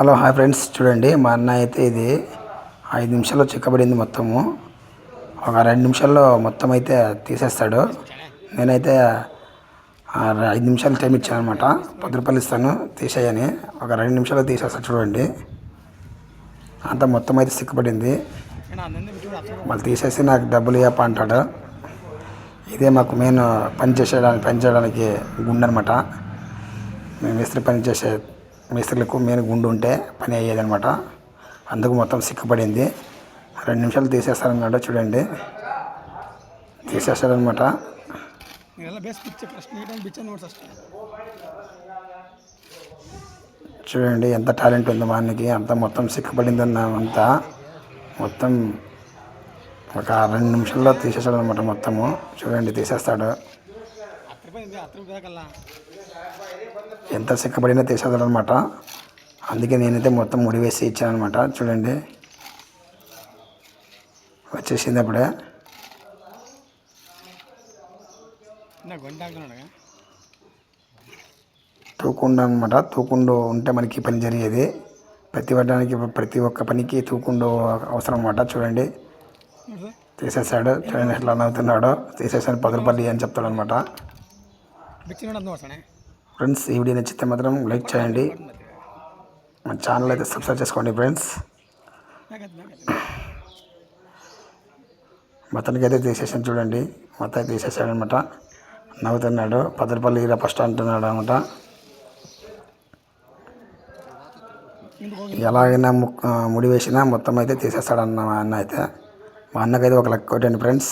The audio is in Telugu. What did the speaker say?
Hello hi friends. చూడండి మా అన్న అయితే ఇది ఐదు నిమిషాల్లో చిక్కబడింది మొత్తము. ఒక రెండు నిమిషాల్లో మొత్తం అయితే తీసేస్తాడు. నేనైతే ఐదు నిమిషాలు టైం ఇచ్చాను అనమాట పది రూపాయలు ఇస్తాను తీసేయని. ఒక రెండు నిమిషాలు తీసేస్తాను చూడండి. అంతా మొత్తం అయితే సిక్కుపడింది మళ్ళీ తీసేసి నాకు డబ్బులు ఇవ్వప్ప అంటాడు. ఇదే మాకు మెయిన్ పని చేసేయడానికి పని చేయడానికి గుండె అనమాట మేము మేస్త్రి పని చేసే మిస్త్రీలకు మెయిన్ గుండు ఉంటే పని అయ్యేదనమాట అందుకు మొత్తం సిక్కుపడింది. రెండు నిమిషాలు తీసేస్తారనమాట చూడండి. తీసేస్తారనమాట చూడండి ఎంత టాలెంట్ ఉంది మా అన్నకి. అంత మొత్తం సిక్కుపడింది అంతా. మొత్తం ఒక రెండు నిమిషాల్లో తీసేస్తాడు అనమాట మొత్తము. చూడండి తీసేస్తాడు. ఎంత సిక్కబడినా తీసేదాడనమాట అందుకే నేనైతే మొత్తం ముడి వేసి ఇచ్చాను అనమాట చూడండి వచ్చేసింది అప్పుడే తూకుండా అనమాట తూకుండు ఉంటే మనకి పని జరిగేది. ప్రతి వడ్డానికి ప్రతి ఒక్క పనికి తూకుండు అవసరం అనమాట చూడండి తీసేసాడు చూడండి ఎట్లా నవ్వుతున్నాడో. తీసేసాను పదులపల్లి అని చెప్తాడనమాట ఫ్రెండ్స్ ఈ వీడియో నచ్చితే మాత్రం లైక్ చేయండి. మన ఛానల్ అయితే సబ్స్క్రైబ్ చేసుకోండి ఫ్రెండ్స్. మతనికి అయితే తీసేసాను చూడండి. మత అయితే తీసేసాడనమాట నవ్వుతున్నాడు. పదరపల్లి ఈరా ఫస్ట్ అంటున్నాడు అనమాట ఎలాగైనా ముడి వేసినా మొత్తం అయితే తీసేస్తాడన్న మా అన్న అయితే. మా అన్నకైతే ఒక లక్ కొట్టండి ఫ్రెండ్స్.